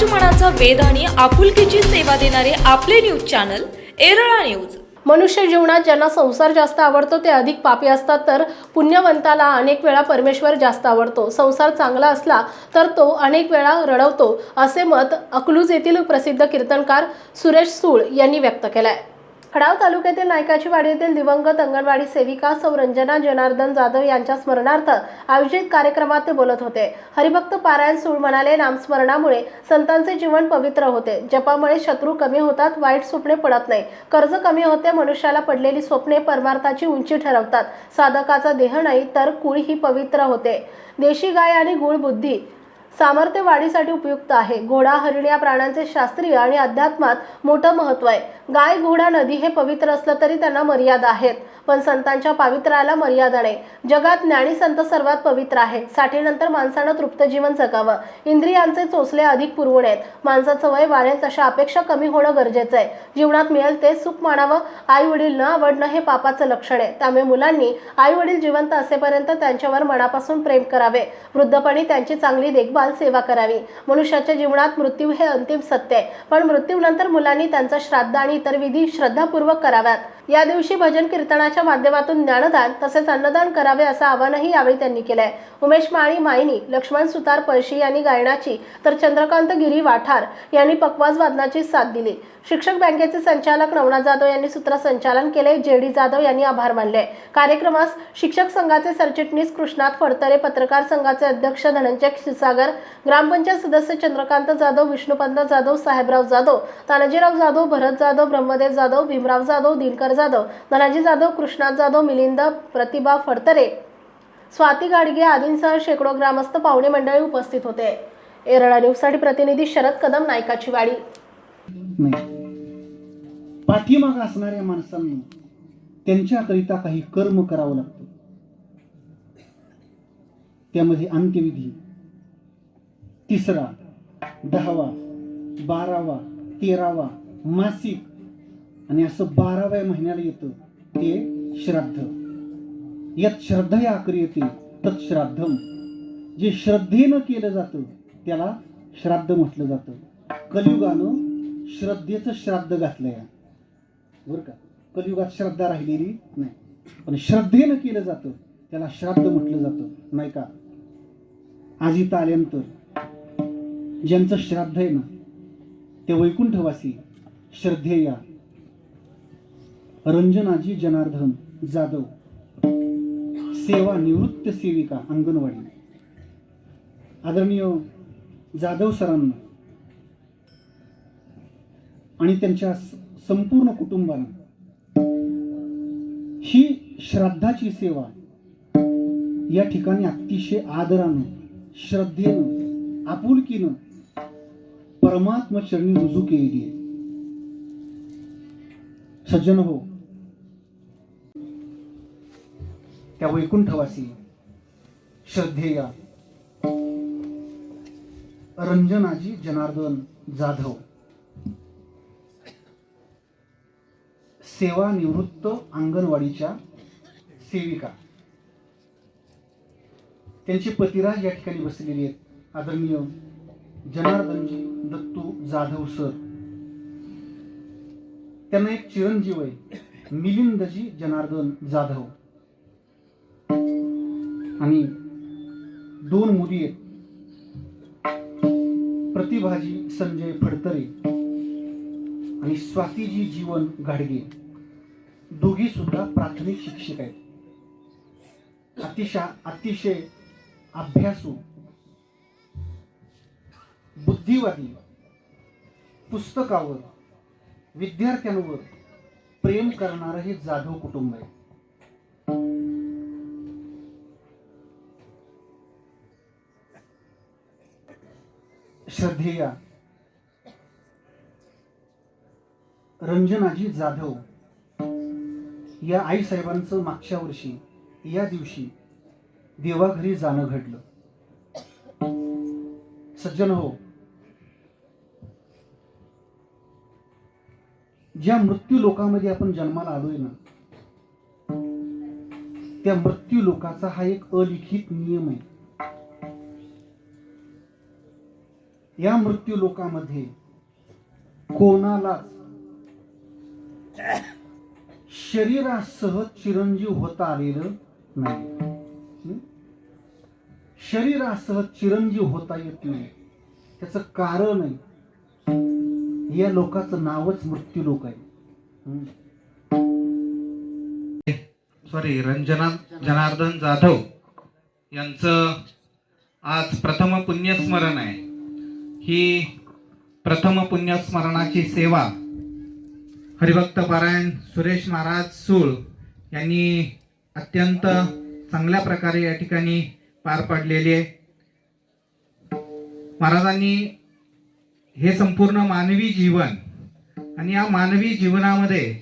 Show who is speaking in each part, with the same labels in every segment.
Speaker 1: समाज मनाचा आणि आपुलकीची सेवा देणारे आपले न्यूज चॅनल एरळा न्यूज
Speaker 2: मनुष्य जीवनात ज्यांना संसार जास्त आवडतो ते अधिक पापी असतात तर पुण्यवंताला अनेक वेळा परमेश्वर जास्त आवडतो. संसार चांगला असला तर तो अनेक वेळा रडवतो असे मत अकलूज येथील प्रसिद्ध कीर्तनकार सुरेश सूळ यांनी व्यक्त केलं आहे खडाव तालुक्यातील नायकाची वाडी येथील दिवंगत अंगणवाडी सेविका सौ रंजना जनार्दन जाधव यांच्या स्मरणार्थ आयोजित कार्यक्रमात ते बोलत होते. हरिभक्त पारायण सूळ म्हणाले नामस्मरणामुळे संतांचे जीवन पवित्र होते. जपामुळे शत्रू कमी होतात वाईट स्वप्ने पडत नाही. कर्ज कमी होते मनुष्याला पडलेली स्वप्ने परमार्थाची उंची ठरवतात. साधकाचा देह नाही तर कुळ ही पवित्र होते. देशी गाय आणि गुळ बुद्धी सामर्थ्य वाढीसाठी उपयुक्त आहे. घोडा हरिण या प्राण्यांचे शास्त्रीय आणि अध्यात्मात मोठं महत्त्व आहे. गाय घोडा नदी हे पवित्र असलं तरी त्यांना मर्यादा आहेत. पण संतांच्या पावित्र्याला मर्यादा नाही. जगात ज्ञानी संत सर्वात पवित्र आहे साठीनंतर माणसानं तृप्त जीवन जगावं. इंद्रियांचे चोचले अधिक पुरवून आहेत. माणसाचं वय वाढेल तशा अपेक्षा कमी होणं गरजेचं आहे. जीवनात मिळेल ते सुख मानावं. आई वडील न आवडणं हे पापाचं लक्षण आहे. त्यामुळे मुलांनी आई वडील जिवंत असेपर्यंत त्यांच्यावर मनापासून प्रेम करावे. वृद्धपणी त्यांची चांगली देखभाल सेवा करावी. मनुष्याच्या जीवनात मृत्यू हे अंतिम सत्य आहे. पण मृत्यूनंतर मुलांनी त्यांचा श्राद्ध आणि इतर विधी श्रद्धापूर्वक कराव्यात. या दिवशी भजन कीर्तनाच्या माध्यमातून ज्ञानदान तसेच अन्नदान करावे असं आवाहनही यावेळी त्यांनी केलंय. उमेश माळी मायनी लक्ष्मण सुतार पळशी यांनी गायनाची तर चंद्रकांत गिरी वाठार यांनी पकवाज वादनाची साथ दिली. शिक्षक बँकेचे संचालक नवनाथ जाधव यांनी सूत्रसंचालन केले जे डी जाधव यांनी आभार मानले. कार्यक्रमास शिक्षक संघाचे सरचिटणीस कृष्णात फडतरे पत्रकार संघाचे अध्यक्ष धनंजय क्षीरसागर ग्रामपंचायत सदस्य चंद्रकांत जाधव विष्णुपंत जाधव साहेबराव जाधव तानाजीराव जाधव भरत जाधव ब्रह्मदेव जाधव भीमराव जाधव दिनकर जाधव धनाजी जाधव कृष्णात जाधव मिलिंद प्रतिभा फडतरे स्वाती गाडगे आदींसह शेकडो ग्रामस्थ पाहुणे मंडळी उपस्थित होते. एरडा न्यूजसाठी प्रतिनिधी शरद कदम नायकाची वाडी
Speaker 3: पाठीमाग असणाऱ्या माणसांनी त्यांच्याकरिता काही कर्म करावं लागतं. त्यामध्ये अंत्यविधी तिसरा दहावा बारावा तेरावा मासिक आणि असं बाराव्या महिन्याला येतं. ते श्राद्ध. यात श्रद्धा या आकरी येते तत् श्राद्धम जे श्रद्धेनं केलं जातं त्याला श्राद्ध म्हटलं जातं. कलियुगानं श्रद्धेचं श्राद्ध घातलंय. बरं का? कलियुगात श्रद्धा राहिलेली नाही. पण श्रद्धेनं केलं जातं त्याला श्राद्ध म्हटलं जातं. नाही का? आज इथं आल्यानंतर ज्यांचं श्राद्ध आहे ना ते वैकुंठवासी श्रद्धेया. रंजनाजी जनार्दन जाधव. सेवा निवृत्त सेविका अंगणवाडी. आदरणीय जाधव सरांना आणि त्यांच्या संपूर्ण कुटुंबाला ही श्राद्धाची सेवा या ठिकाणी अतिशय आदरानं श्रद्धेनं आपुलकीनं परमात्मा चरणी रुजू केलेली आहे. सज्जन हो त्या वैकुंठवासी श्रद्धेया. रंजनाजी जनार्दन जाधव. सेवानिवृत्त अंगणवाडीच्या सेविका. त्यांचे पतिराज या ठिकाणी बसलेले आहेत. आदरणीय जनार्दनजी दत्तू जाधव सर. त्यांना एक चिरंजीव आहे. मिलिंदजी जनार्दन जाधव. आणि दोन मुली आहेत. प्रतिभाजी संजय फडतरे आणि स्वातीजी जीवन गाडगे. दोघी सुद्धा प्राथमिक शिक्षक आहेत. अतिशय अतिशय अभ्यासू बुद्धिवादी पुस्तकावर विद्यार्थ्यांवर प्रेम करणारं हे जाधव कुटुंब आहे. श्रद्धेया. रंजनाजी जाधव या आई साहेबांचं मागच्या वर्षी या दिवशी देवाघरी जाणं घडलं. सज्जन हो ज्या मृत्यू लोकामध्ये आपण जन्माला आलोय ना त्या मृत्यू लोकाचा हा एक अलिखित नियम आहे. या मृत्यू लोकामध्ये कोणालाच शरीरासह चिरंजीव होता आलेलं नाही. शरीरासह चिरंजीव होता येत नाही. त्याचं कारण आहे या लोकाचं नावच मृत्यू लोक आहे.
Speaker 4: सॉरी रंजना जनार्दन जाधव यांचं आज प्रथम पुण्यस्मरण आहे. ही प्रथम पुण्यस्मरणाची सेवा हरिभक्त पारायण सुरेश महाराज सूळ यांनी अत्यंत चांगल्या प्रकारे या ठिकाणी पार पाडलेली आहे. महाराजांनी हे संपूर्ण मानवी जीवन आणि या मानवी जीवनामध्ये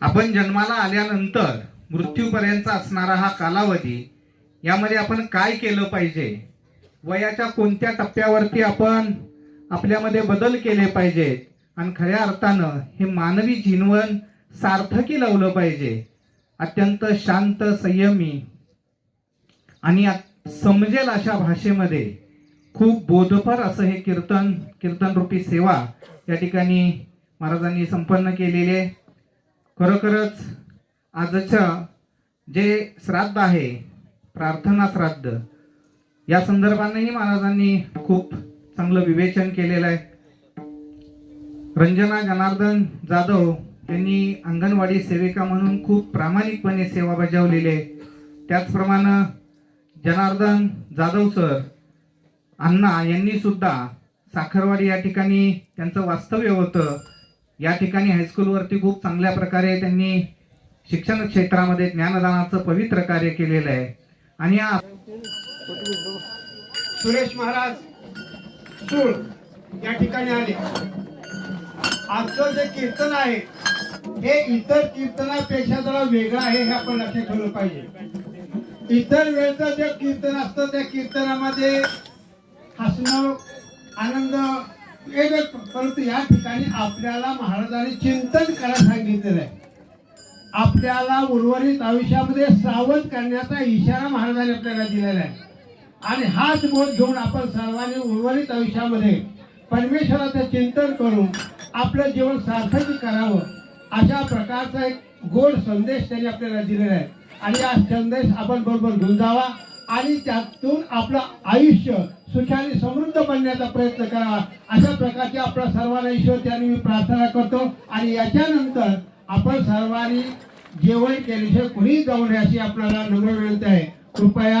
Speaker 4: आपण जन्माला आल्यानंतर मृत्यूपर्यंत असणारा हा कालावधी यामध्ये आपण काय केलं पाहिजे? वयाच्या कोणत्या टप्प्यावरती आपण आपल्यामध्ये बदल केले पाहिजेत आणि खऱ्या अर्थानं हे मानवी जीवन सार्थकी लावलं पाहिजे. अत्यंत शांत संयमी आणि समजेल अशा भाषेमध्ये खूप बोधपर असं हे कीर्तन कीर्तनरूपी सेवा या ठिकाणी महाराजांनी संपन्न केलेली आहे. खरोखरच आजचं जे श्राद्ध आहे प्रार्थना श्राद्ध या संदर्भानेही महाराजांनी खूप चांगलं विवेचन केलेलं आहे. रंजना जनार्दन जाधव यांनी अंगणवाडी सेविका म्हणून खूप प्रामाणिकपणे सेवा बजावलेली आहे. त्याचप्रमाणे जनार्दन जाधव सर अण्णा यांनी सुद्धा साखरवाडी या ठिकाणी त्यांचं वास्तव्य होतं. या ठिकाणी हायस्कूलवरती खूप चांगल्या प्रकारे त्यांनी शिक्षण क्षेत्रामध्ये ज्ञानदानाचं पवित्र कार्य केलेलं आहे. आणि या
Speaker 5: सुरेश महाराज सूळ या ठिकाणी आले. आजचं जे कीर्तन आहे हे इतर कीर्तनापेक्षा जरा वेगळं आहे हे आपण लक्षात ठेवलं पाहिजे. इतर वेळचं जे कीर्तन असतं त्या कीर्तनामध्ये हसणं आनंद वेगळं परंतु या ठिकाणी आपल्याला महाराजांनी चिंतन करायला सांगितलेलं आहे. आपल्याला उर्वरित आयुष्यामध्ये सावध करण्याचा इशारा महाराजांनी आपल्याला दिलेला आहे. आणि हाच बोध घेऊन आपण सर्वांनी उर्वरित आयुष्यामध्ये परमेश्वराचं चिंतन करून आपलं जीवन सार्थक करावं अशा प्रकारचा एक गोड संदेश त्यांनी आपल्याला दिलेला आहे. आणि हा संदेश आपण बरोबर घेऊन जावा आणि त्यातून आपलं आयुष्य सुखाने समृद्ध बनण्याचा प्रयत्न करावा. अशा प्रकारची आपल्या सर्वांना ईश्वर त्याने मी प्रार्थना करतो आणि याच्यानंतर आपण सर्वांनी जेवण केल्याशिवाय कुणीही जाऊ नये अशी आपल्याला नम्र विनंती आहे. कृपया